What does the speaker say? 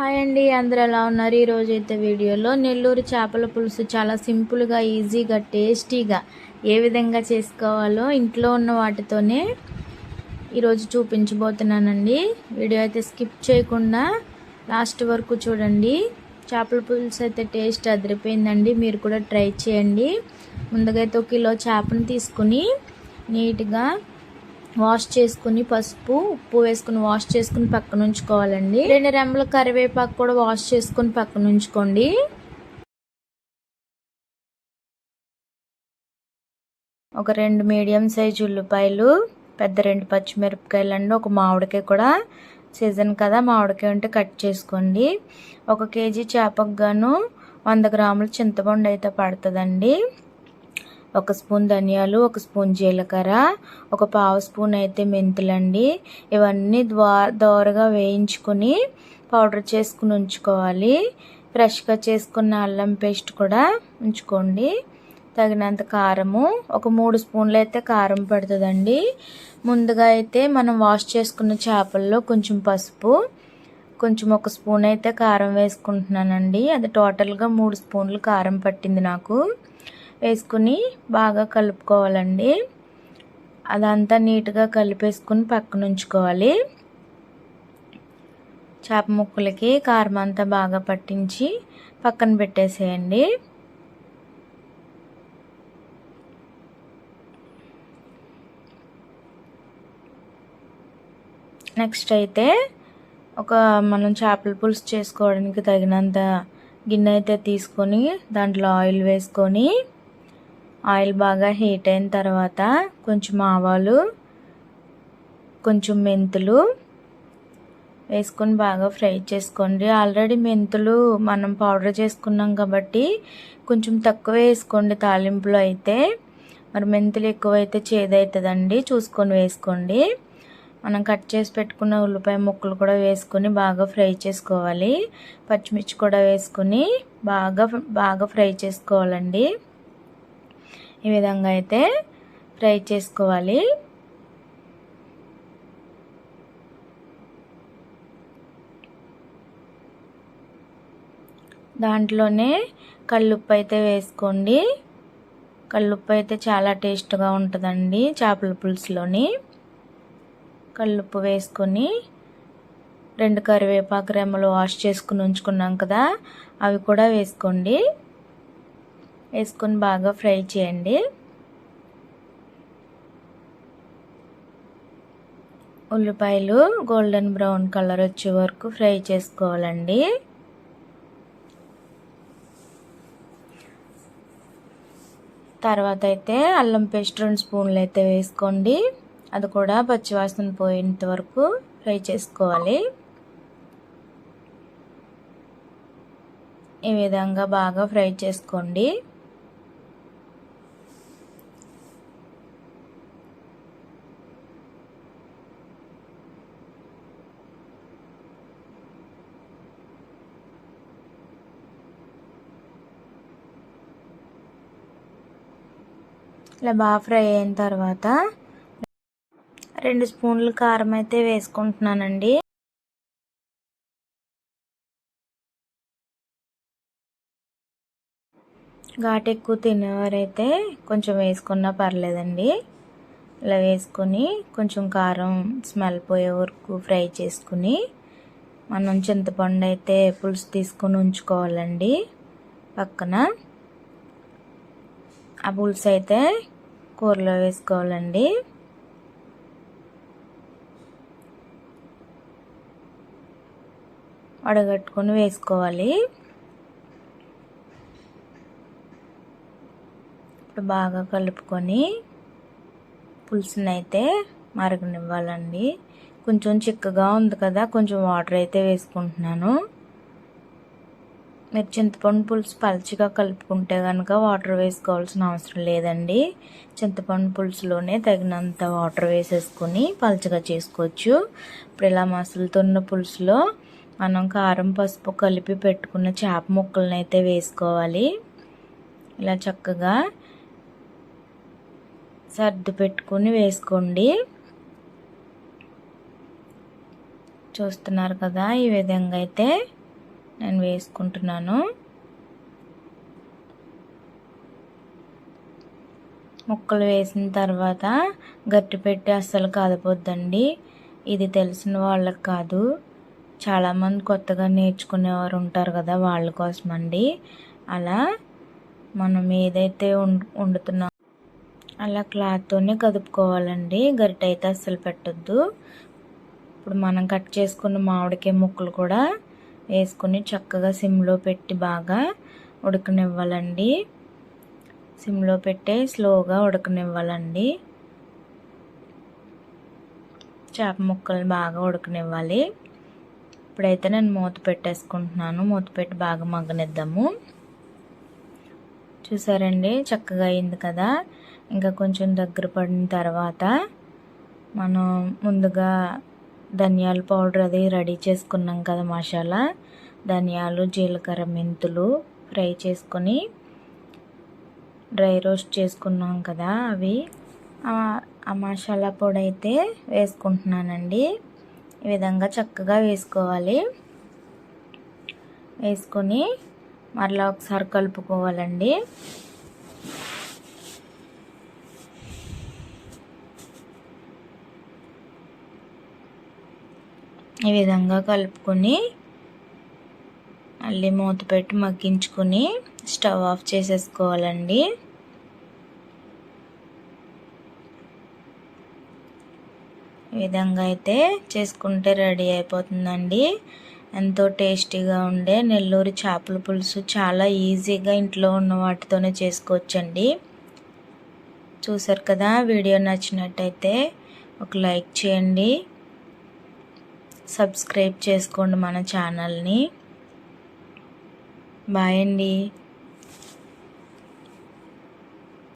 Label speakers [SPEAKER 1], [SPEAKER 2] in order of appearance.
[SPEAKER 1] Hi అండి అందరు ఎలా ఉన్నారు? ఈరోజు అయితే వీడియోలో నెల్లూరు చేపల పులుసు చాలా సింపుల్గా ఈజీగా టేస్టీగా ఏ విధంగా చేసుకోవాలో ఇంట్లో ఉన్న వాటితోనే ఈరోజు చూపించబోతున్నానండి. వీడియో అయితే స్కిప్ చేయకుండా లాస్ట్ వరకు చూడండి. చేపల పులుసు అయితే టేస్ట్ అదిరిపోయిందండి మీరు కూడా ట్రై చేయండి. ముందుగా అయితే ఒక కిలో చేపను తీసుకుని నీట్గా వాష్ చేసుకుని పసుపు ఉప్పు వేసుకుని వాష్ చేసుకుని పక్కన ఉంచుకోవాలండి. రెండు రెమ్మల కరివేపాకు కూడా వాష్ చేసుకుని పక్కన ఉంచుకోండి. ఒక రెండు మీడియం సైజు ఉల్లిపాయలు పెద్ద రెండు పచ్చిమిరపకాయలు అండి ఒక మామిడికాయ కూడా సీజన్ కదా మామిడికాయ ఉంటే కట్ చేసుకోండి. ఒక కేజీ చేపకు గాను వంద గ్రాముల చింతపండు అయితే పడుతుందండి. ఒక స్పూన్ ధనియాలు ఒక స్పూన్ జీలకర్ర ఒక పావు స్పూన్ అయితే మెంతులండి. ఇవన్నీ ద్వా దోరగా వేయించుకుని పౌడర్ చేసుకుని ఉంచుకోవాలి. ఫ్రెష్గా చేసుకున్న అల్లం పేస్ట్ కూడా ఉంచుకోండి. తగినంత కారము ఒక మూడు స్పూన్లు అయితే కారం పడుతుందండి. ముందుగా అయితే మనం వాష్ చేసుకున్న చేపల్లో కొంచెం పసుపు కొంచెం ఒక స్పూన్ అయితే కారం వేసుకుంటున్నానండి. అది టోటల్గా మూడు స్పూన్లు కారం పట్టింది నాకు. వేసుకుని బాగా కలుపుకోవాలండి. అదంతా నీట్గా కలిపేసుకుని పక్కన ఉంచుకోవాలి. చేప ముక్కలకి కారం అంతా బాగా పట్టించి పక్కన పెట్టేసేయండి. నెక్స్ట్ అయితే ఒక మనం చేపల పులుసు చేసుకోవడానికి తగినంత గిన్నె అయితే తీసుకొని దాంట్లో ఆయిల్ వేసుకొని ఆయిల్ బాగా హీట్ అయిన తర్వాత కొంచెం ఆవాలు కొంచెం మెంతులు వేసుకొని బాగా ఫ్రై చేసుకోండి. ఆల్రెడీ మెంతులు మనం పౌడర్ చేసుకున్నాం కాబట్టి కొంచెం తక్కువ వేసుకోండి తాలింపులో అయితే. మరి మెంతులు ఎక్కువైతే చేదవుతుందండి చూసుకొని వేసుకోండి. మనం కట్ చేసి పెట్టుకున్న ఉల్లిపాయ ముక్కలు కూడా వేసుకొని బాగా ఫ్రై చేసుకోవాలి. పచ్చిమిర్చి కూడా వేసుకొని బాగా బాగా ఫ్రై చేసుకోవాలండి. ఈ విధంగా అయితే ఫ్రై చేసుకోవాలి. దాంట్లోనే కళ్ళుప్పు అయితే వేసుకోండి. కళ్ళుప్పు అయితే చాలా టేస్ట్గా ఉంటుందండి చేపల పులుసులోని. కల్లుప్పు వేసుకొని రెండు కరివేపాకు రెమ్మలు వాష్ చేసుకుని ఉంచుకున్నాం కదా అవి కూడా వేసుకోండి. వేసుకొని బాగా ఫ్రై చేయండి. ఉల్లిపాయలు గోల్డెన్ బ్రౌన్ కలర్ వచ్చే వరకు ఫ్రై చేసుకోవాలండి. తర్వాత అయితే అల్లం పేస్ట్ రెండు స్పూన్లు అయితే వేసుకోండి. అది కూడా పచ్చివాసన పోయేంత వరకు ఫ్రై చేసుకోవాలి. ఈ విధంగా బాగా ఫ్రై చేసుకోండి. ఇలా బాగా ఫ్రై అయిన తర్వాత రెండు స్పూన్లు కారం అయితే వేసుకుంటున్నానండి. ఘాటు ఎక్కువ తినేవారైతే కొంచెం వేసుకున్నా పర్లేదండి. ఇలా వేసుకొని కొంచెం కారం స్మెల్ పోయే వరకు ఫ్రై చేసుకుని మనం చింతపండు అయితే పులుసు తీసుకొని ఉంచుకోవాలండి. పక్కన ఆ పులుసు అయితే కూరలో వేసుకోవాలండి. వడగట్టుకొని వేసుకోవాలి. ఇప్పుడు బాగా కలుపుకొని పులుసుని అయితే మరగనివ్వాలండి. కొంచెం చిక్కగా ఉంది కదా కొంచెం వాటర్ అయితే వేసుకుంటున్నాను. మీరు చింతపండు పులుసు పల్చిగా కలుపుకుంటే కనుక వాటర్ వేసుకోవాల్సిన అవసరం లేదండి. చింతపండు పులుసులోనే తగినంత వాటర్ వేసేసుకొని పల్చగా చేసుకోవచ్చు. ఇప్పుడు ఇలా మసులుతున్న పులుసులో మనం కారం పసుపు కలిపి పెట్టుకున్న చేప ముక్కలను అయితే వేసుకోవాలి. ఇలా చక్కగా సర్దు పెట్టుకుని వేసుకోండి. చూస్తున్నారు కదా ఈ విధంగా అయితే నేను వేసుకుంటున్నాను. ముక్కలు వేసిన తర్వాత గట్టి పెట్టి అస్సలు కదపొద్దండి ఇది తెలిసిన వాళ్ళకి కాదు. చాలామంది కొత్తగా నేర్చుకునేవారు ఉంటారు కదా వాళ్ళ కోసం అండి అలా మనం ఏదైతే వండుతున్నాం అలా క్లాత్తోనే కదుపుకోవాలండి. గరిట అయితే అస్సలు పెట్టద్దు. ఇప్పుడు మనం కట్ చేసుకున్న మామిడికాయ ముక్కలు కూడా వేసుకొని చక్కగా సిమ్లో పెట్టి బాగా ఉడకనివ్వాలండి. సిమ్లో పెట్టే స్లోగా ఉడకనివ్వాలండి. చేప ముక్కలు బాగా ఉడకనివ్వాలి. ఇప్పుడైతే నేను మూత పెట్టేసుకుంటున్నాను. మూత పెట్టి బాగా మగ్గనిద్దాము. చూసారండి? చక్కగా అయింది కదా? ఇంకా కొంచెం దగ్గర పడిన తర్వాత మనం ముందుగా ధనియాల పౌడర్ అది రెడీ చేసుకున్నాం కదా మసాలా. ధనియాలు జీలకర్ర మెంతులు ఫ్రై చేసుకొని డ్రై రోస్ట్ చేసుకున్నాం కదా అవి. ఆ మసాలా పొడి అయితే వేసుకుంటున్నానండి. ఈ విధంగా చక్కగా వేసుకోవాలి. వేసుకొని మరలా ఒకసారి కలుపుకోవాలండి. ఈ విధంగా కలుపుకొని మళ్ళీ మూత పెట్టి మగ్గించుకొని స్టవ్ ఆఫ్ చేసేసుకోవాలండి. ఈ విధంగా అయితే చేసుకుంటే రెడీ అయిపోతుందండి. ఎంతో టేస్టీగా ఉండే నెల్లూరు చేపల పులుసు చాలా ఈజీగా ఇంట్లో ఉన్న వాటితోనే చేసుకోవచ్చండి. చూసారు కదా వీడియో నచ్చినట్టయితే ఒక లైక్ చేయండి. సబ్స్క్రైబ్ చేసుకోండి మన ఛానల్ని. బాయ్ అండి.